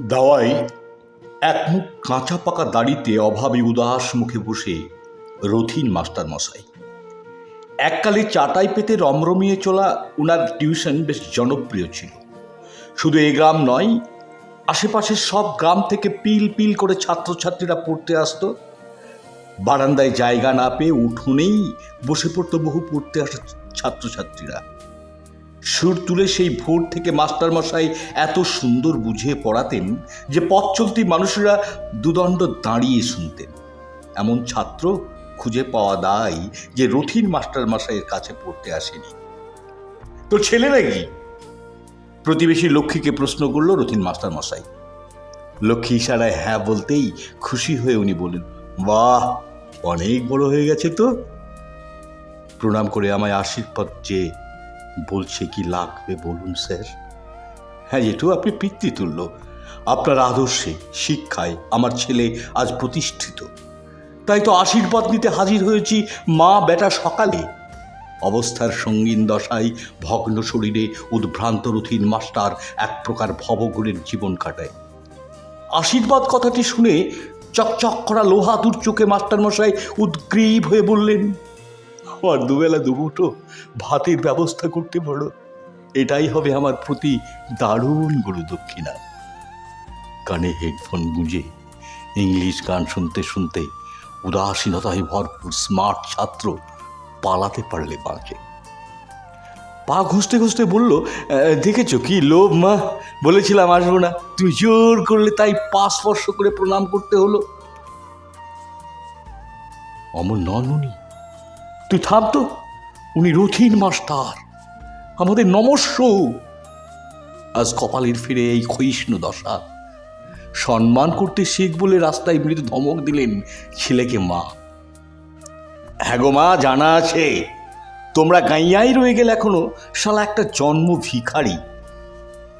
দাওয়াই এক মুখ কাঁচা পাকা দাড়িতে অভাবে উদাস মুখে বসে রথিন মাস্টার মশাই এককালে চাটাই পেতে রমরমিয়ে চলা উনার টিউশন বেশ জনপ্রিয় ছিল। শুধু এই গ্রাম নয়, আশেপাশের সব গ্রাম থেকে পিল পিল করে ছাত্রছাত্রীরা পড়তে আসতো। বারান্দায় জায়গা না পেয়ে উঠোনেই বসে পড়তো বহু পড়তে আসা ছাত্রছাত্রীরা। সুর তুলে সেই ভোর থেকে মাস্টারমশাই এত সুন্দর বুঝিয়ে পড়াতেন যে পথ চলতি মানুষেরা দুদণ্ড দাঁড়িয়ে শুনতেন। এমন ছাত্র খুঁজে পাওয়া দায় যে রথিন মাস্টারমশাইয়ের কাছে পড়তে আসেনি। তোর ছেলে নাকি? প্রতিবেশী লক্ষ্মীকে প্রশ্ন করল রথিন মাস্টারমশাই। লক্ষ্মী ইশারায় হ্যাঁ বলতেই খুশি হয়ে উনি বললেন, বাহ, অনেক বড় হয়ে গেছে তো। প্রণাম করে আমায় আশীর্বাদ চেয়ে বলছে কি লাগবে বলুন, স্যার? হ্যাঁ যেটু আপনি পিতৃতুল্য। আপনার আদর্শে, শিক্ষায় আমার ছেলে আজ প্রতিষ্ঠিত। তাই তো আশীর্বাদ নিতে হাজির হয়েছি মা বেটা সকালে। অবস্থার সঙ্গীন দশায় ভগ্ন শরীরে উদ্ভ্রান্ত রথিন মাস্টার এক প্রকার ভবগুরের জীবন কাটায়। আশীর্বাদ কথাটি শুনে চকচক করা লোহা দূর চোখে মাস্টারমশাই উদ্গ্রীব হয়ে বললেন আমার দুবেলা দুমুঠো ভাতের ব্যবস্থা করতে পারো এটাই হবে আমার প্রতি দারুণ গুরু দক্ষিণা। কানে হেডফোন গুঁজে ইংলিশ গান শুনতে শুনতে উদাসীনতায় ভরপুর স্মার্ট ছাত্র পালাতে পারলে বাঁকে পা ঘষতে ঘষতে বলল "আহ, দেখেছ কি লোভ মা? বলেছিলাম আসব না। তুই জোর করলে তাই পা স্পর্শ করে প্রণাম করতে হলো। অমর নন উনি তুই থাম তো। উনি রথিন মাস্টার। আমাদের নমস্য। আজ কপালের ফিরে এই ক্ষয়িষ্ণু দশা। সম্মান করতে শেখ বলে রাস্তায় মৃদু ধমক দিলেন ছেলেকে মা। হ্যাঁ গো মা, জানা আছে। তোমরা গাইয়াই রয়ে গেলে এখনও, শালা একটা জন্ম ভিখারি।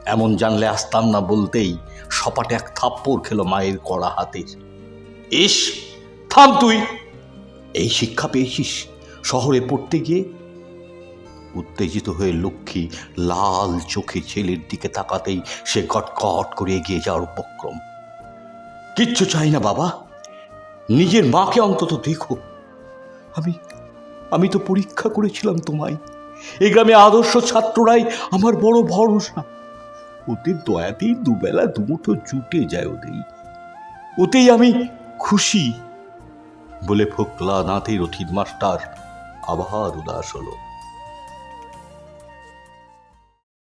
এমন জানলে আসতাম না বলতেই সপাটে এক থাপ্পড় খেলো মায়ের কড়া হাতের। ইস, থাম তুই। এই শিক্ষা পেয়েছিস? শহরে পড়তে গিয়ে উত্তেজিত হয়ে লক্ষ্মী লাল চোখে ছেলের দিকে তাকাতেই সে গটগট করে এগিয়ে যাওয়ার উপক্রম। কিচ্ছু চাই না বাবা। নিজের মাকে অন্তত দেখো। আমি আমি তো পরীক্ষা করেছিলাম তোমায়। এই গ্রামে আদর্শ ছাত্ররাই আমার বড় ভরসা। ওদের দয়াতেই দুবেলা দুমুঠো জুটে যায় ওদেরই ওতেই আমি খুশি বলে ফোকলা নাথের রথিন মাস্টার আবার উদাস হলো।